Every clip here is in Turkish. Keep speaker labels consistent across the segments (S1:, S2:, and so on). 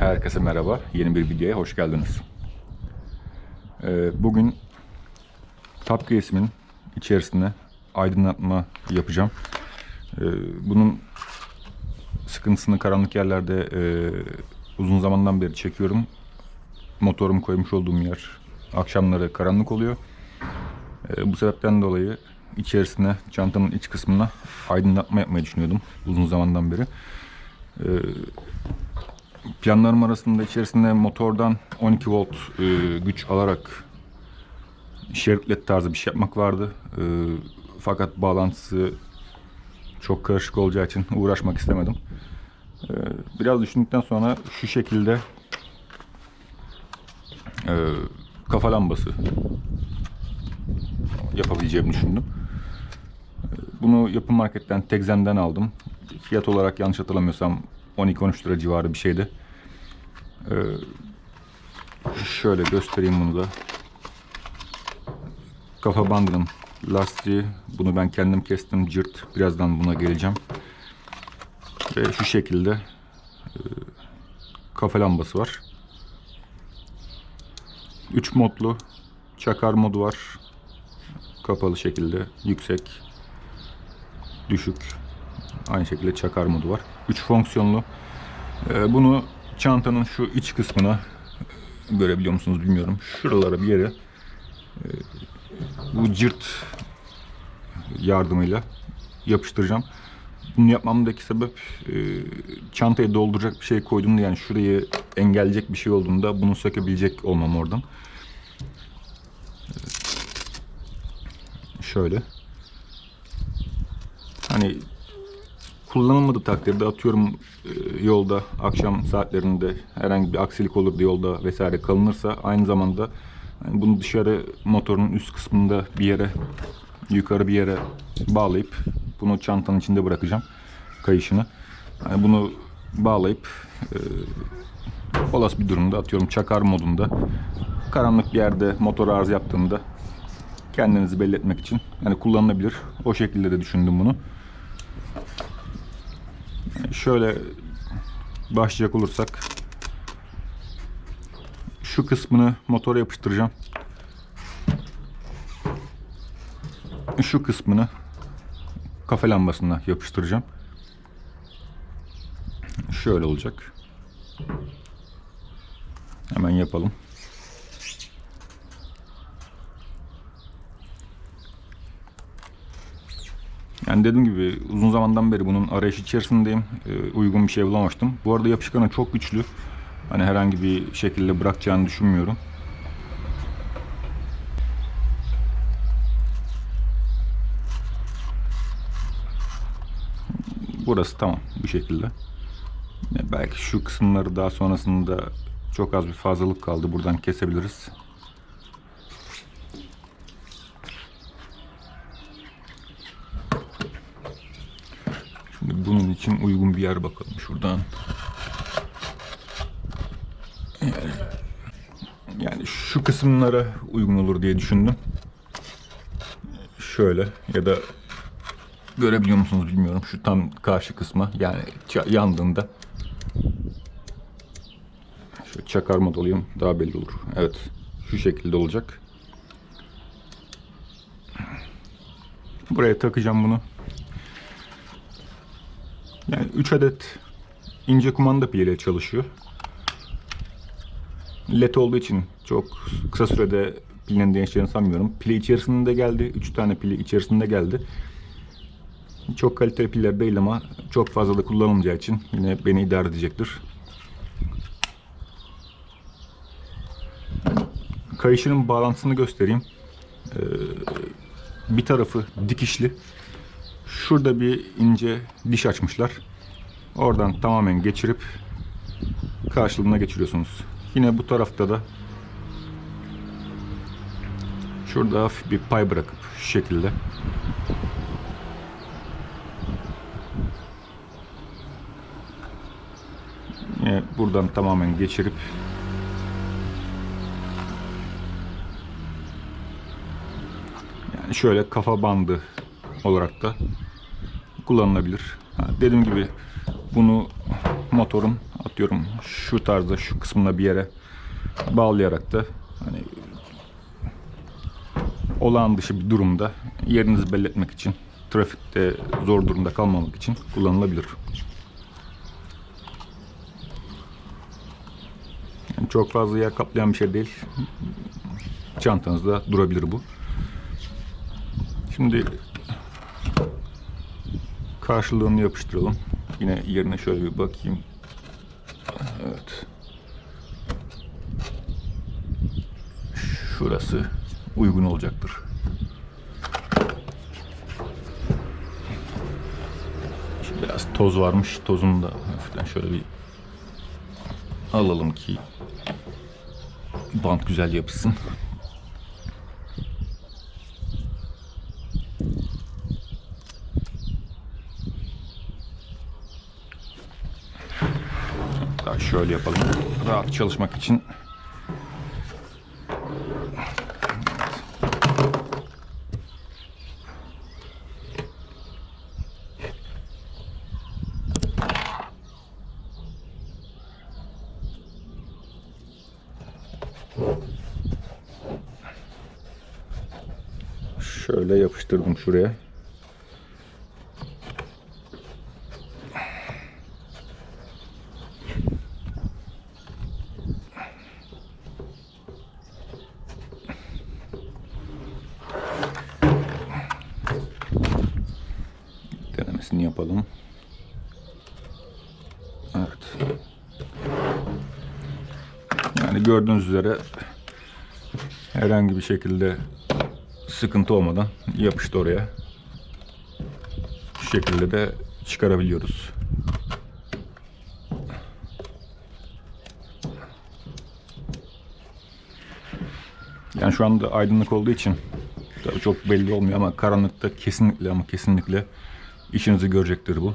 S1: Herkese merhaba. Yeni bir videoya hoş geldiniz. Ee, bugün Top Case'imin içerisine aydınlatma yapacağım. Ee, bunun sıkıntısını karanlık yerlerde e, uzun zamandan beri çekiyorum. Motorumu koymuş olduğum yer akşamları karanlık oluyor. Ee, bu sebepten dolayı içerisine çantanın iç kısmına aydınlatma yapmayı düşünüyordum uzun zamandan beri. Planlarım arasında içerisinde motordan 12 volt e, güç alarak şerit led tarzı bir şey yapmak vardı. E, fakat bağlantısı çok karışık olacağı için uğraşmak istemedim. E, biraz düşündükten sonra şu şekilde e, kafa lambası yapabileceğimi düşündüm. E, Bunu yapım marketten Tekzen'den aldım. Fiyat olarak yanlış hatırlamıyorsam 12-13 lira civarı bir şeydi. Ee, şöyle göstereyim bunu da. Kafa bandının lastiği. Bunu ben kendim kestim. Cırt. Birazdan buna geleceğim. Ve şu şekilde e, kafa lambası var. 3 modlu çakar modu var. Kapalı şekilde yüksek, düşük. Aynı şekilde çakar modu var. 3 fonksiyonlu. Ee, bunu çantanın şu iç kısmına görebiliyor musunuz bilmiyorum. Şuralara bir yere e, bu cırt yardımıyla yapıştıracağım. Bunu yapmamdaki sebep e, çantayı dolduracak bir şey koyduğumda yani şurayı engelleyecek bir şey olduğunda bunu sökebilecek olmam oradan. Ee, Şöyle. Hani kullanılmadığı takdirde atıyorum e, yolda akşam saatlerinde herhangi bir aksilik olur da yolda vesaire kalınırsa aynı zamanda bunu dışarı motorun üst kısmında bir yere yukarı bir yere bağlayıp bunu çantanın içinde bırakacağım kayışını. Yani bunu bağlayıp e, olası bir durumda atıyorum çakar modunda karanlık bir yerde motor arıza yaptığında kendinizi belli etmek için yani kullanılabilir. O şekilde de düşündüm bunu. Şöyle başlayacak olursak şu kısmını motora yapıştıracağım. Şu kısmını kafe lambasına yapıştıracağım. Şöyle olacak. Hemen yapalım. Yani dediğim gibi uzun zamandan beri bunun arayış içerisindeyim. Ee, uygun bir şey bulamamıştım. Bu arada yapışkanı çok güçlü. Hani herhangi bir şekilde bırakacağını düşünmüyorum. Burası tamam bu şekilde. Belki şu kısımları daha sonrasında çok az bir fazlalık kaldı. Buradan kesebiliriz. Şimdi bunun için uygun bir yer bakalım şuradan. Yani, şu kısımlara uygun olur diye düşündüm. Şöyle ya da görebiliyor musunuz bilmiyorum. Şu tam karşı kısma yani yandığında şu çakarma dolayım daha belli olur. Evet şu şekilde olacak. Buraya takacağım bunu. Yani 3 adet ince kumanda piliyle çalışıyor. LED olduğu için çok kısa sürede pilin değişeceğini sanmıyorum. Pili içerisinde geldi. 3 tane pili içerisinde geldi. Çok kaliteli piller değil ama çok fazla da kullanılmayacağı için yine beni idare edecektir. Kayışının bağlantısını göstereyim. Ee, bir tarafı dikişli. Şurada bir ince diş açmışlar. Oradan tamamen geçirip karşılığına geçiriyorsunuz. Yine bu tarafta da şurada hafif bir pay bırakıp şu şekilde Yine buradan tamamen geçirip yani şöyle kafa bandı olarak da kullanılabilir. Dediğim gibi bunu motorun atıyorum şu tarzda şu kısmına bir yere bağlayarak da hani olağan dışı bir durumda yerinizi belli etmek için trafikte zor durumda kalmamak için kullanılabilir. Yani çok fazla yer kaplayan bir şey değil. Çantanızda durabilir bu. Şimdi karşılığını yapıştıralım. Yine yerine şöyle bir bakayım. Evet. Şurası uygun olacaktır. Şimdi biraz toz varmış. Tozunu da hafiften şöyle bir alalım ki bant güzel yapışsın. Şöyle yapalım. Rahat çalışmak için. Şöyle yapıştırdım şuraya. denemesini yapalım. Evet. Yani gördüğünüz üzere herhangi bir şekilde sıkıntı olmadan yapıştı oraya. Şu şekilde de çıkarabiliyoruz. Yani şu anda aydınlık olduğu için tabii çok belli olmuyor ama karanlıkta kesinlikle ama kesinlikle işinizi görecektir bu.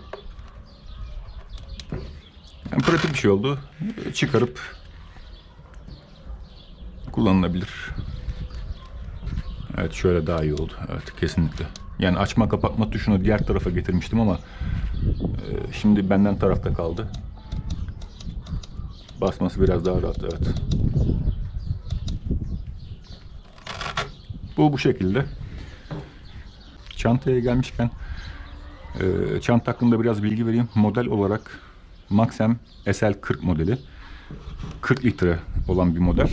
S1: Yani pratik bir şey oldu. Çıkarıp kullanılabilir. Evet şöyle daha iyi oldu. Evet kesinlikle. Yani açma kapatma tuşunu diğer tarafa getirmiştim ama e, şimdi benden tarafta kaldı. Basması biraz daha rahat evet. Bu bu şekilde. Çantaya gelmişken e, çanta hakkında biraz bilgi vereyim. Model olarak Maxem SL40 modeli. 40 litre olan bir model.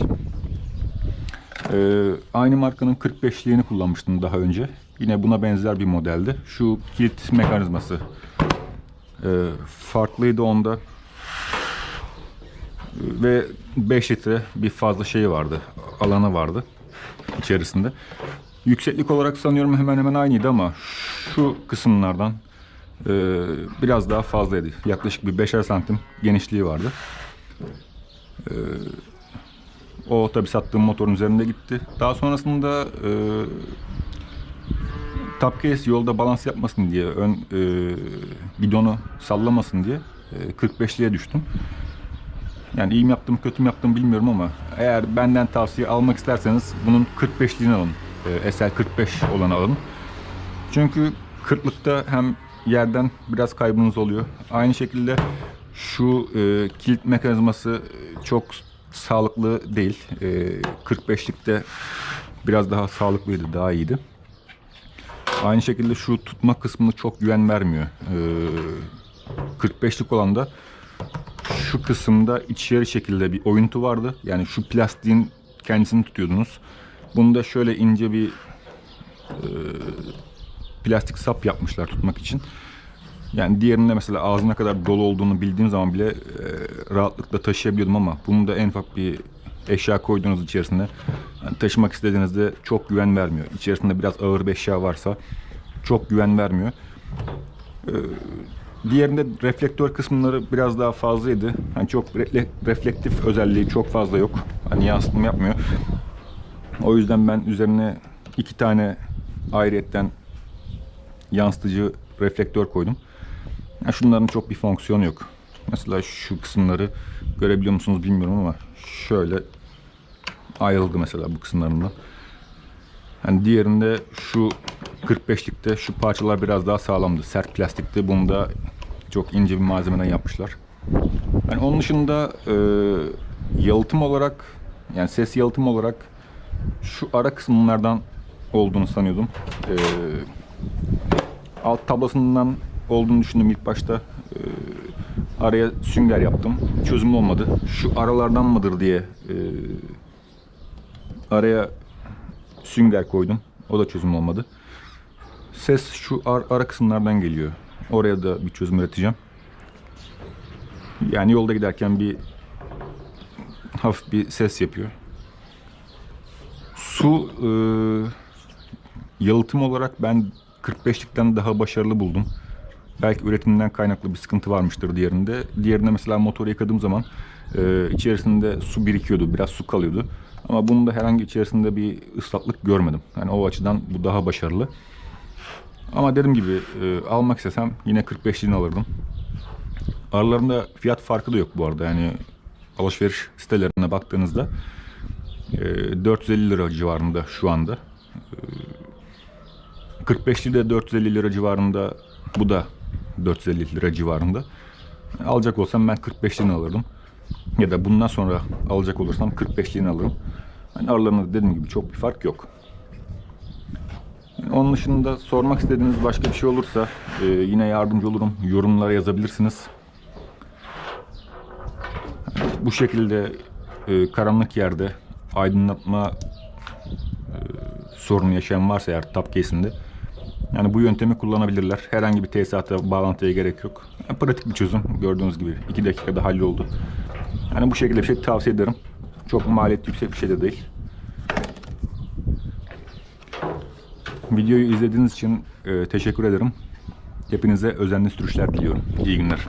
S1: Ee, aynı markanın 45'liğini kullanmıştım daha önce. Yine buna benzer bir modeldi. Şu kilit mekanizması e, farklıydı onda. Ve 5 litre bir fazla şey vardı. Alanı vardı içerisinde. Yükseklik olarak sanıyorum hemen hemen aynıydı ama şu kısımlardan e, biraz daha fazlaydı. Yaklaşık bir 5'er santim genişliği vardı. E, o tabi sattığım motorun üzerinde gitti. Daha sonrasında e, case yolda balans yapmasın diye, ön e, bidonu sallamasın diye e, 45'liğe düştüm. Yani iyi mi yaptım, kötü mü yaptım bilmiyorum ama eğer benden tavsiye almak isterseniz bunun 45'liğini alın. E, SL45 olanı alın. Çünkü 40'lıkta hem yerden biraz kaybınız oluyor. Aynı şekilde şu e, kilit mekanizması çok sağlıklı değil. E, 45'likte biraz daha sağlıklıydı, daha iyiydi. Aynı şekilde şu tutma kısmını çok güven vermiyor. E, 45'lik olan da şu kısımda içeri şekilde bir oyuntu vardı. Yani şu plastiğin kendisini tutuyordunuz. Bunda şöyle ince bir e, plastik sap yapmışlar tutmak için. Yani diğerinde mesela ağzına kadar dolu olduğunu bildiğim zaman bile e, rahatlıkla taşıyabiliyordum ama bunu da en ufak bir eşya koyduğunuz içerisinde yani taşımak istediğinizde çok güven vermiyor. İçerisinde biraz ağır bir eşya varsa çok güven vermiyor. E, diğerinde reflektör kısımları biraz daha fazlaydı. Hani çok refle- reflektif özelliği çok fazla yok. Hani yansıtma yapmıyor. O yüzden ben üzerine iki tane ayrıyetten yansıtıcı reflektör koydum. Ya şunların çok bir fonksiyonu yok. Mesela şu kısımları görebiliyor musunuz bilmiyorum ama şöyle ayrıldı mesela bu kısımlarından. Yani diğerinde şu 45'likte şu parçalar biraz daha sağlamdı. Sert plastikti. Bunu da çok ince bir malzemeden yapmışlar. Yani onun dışında e, yalıtım olarak yani ses yalıtım olarak şu ara kısımlardan olduğunu sanıyordum. E, alt tablasından olduğunu düşündüm ilk başta. E, araya sünger yaptım. Çözüm olmadı. Şu aralardan mıdır diye e, araya sünger koydum. O da çözüm olmadı. Ses şu ar- ara kısımlardan geliyor. Oraya da bir çözüm üreteceğim. Yani yolda giderken bir hafif bir ses yapıyor. Su e, yalıtım olarak ben 45'likten daha başarılı buldum. Belki üretimden kaynaklı bir sıkıntı varmıştır diğerinde. Diğerinde mesela motoru yıkadığım zaman e, içerisinde su birikiyordu, biraz su kalıyordu. Ama bunda herhangi içerisinde bir ıslaklık görmedim. Yani o açıdan bu daha başarılı. Ama dediğim gibi e, almak istesem yine 45'liğini alırdım. Aralarında fiyat farkı da yok bu arada. Yani alışveriş sitelerine baktığınızda e, 450 lira civarında şu anda. E, 45'li de 450 lira civarında. Bu da 450 lira civarında. Alacak olsam ben 45'liğini alırdım. Ya da bundan sonra alacak olursam 45'liğini alırım. Yani aralarında dediğim gibi çok bir fark yok. Yani onun dışında sormak istediğiniz başka bir şey olursa e, yine yardımcı olurum. Yorumlara yazabilirsiniz. Bu şekilde e, karanlık yerde aydınlatma e, sorunu yaşayan varsa eğer tap case'inde yani bu yöntemi kullanabilirler. Herhangi bir tesisata bağlantıya gerek yok. Yani pratik bir çözüm. Gördüğünüz gibi 2 dakikada halloldu. Yani bu şekilde bir şey tavsiye ederim. Çok maliyet yüksek bir şey de değil. Videoyu izlediğiniz için e, teşekkür ederim. Hepinize özenli sürüşler diliyorum. İyi günler.